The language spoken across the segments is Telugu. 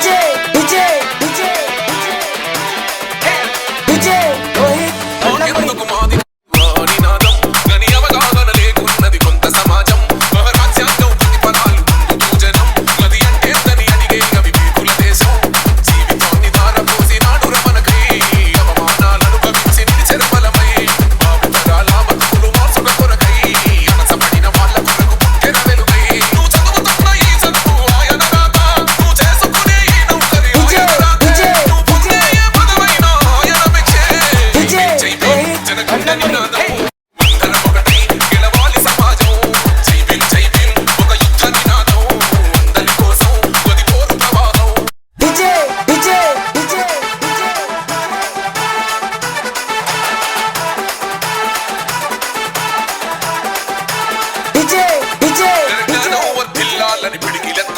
DJ.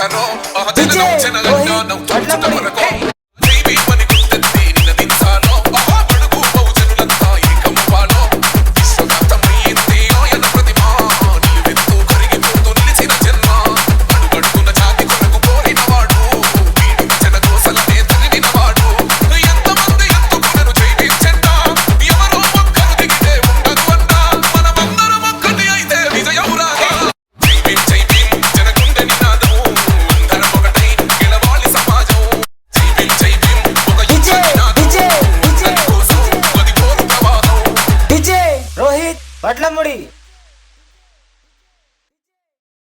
అతను భజన దొచ్చిన గంట నవ్వుతూ એટલે મળી.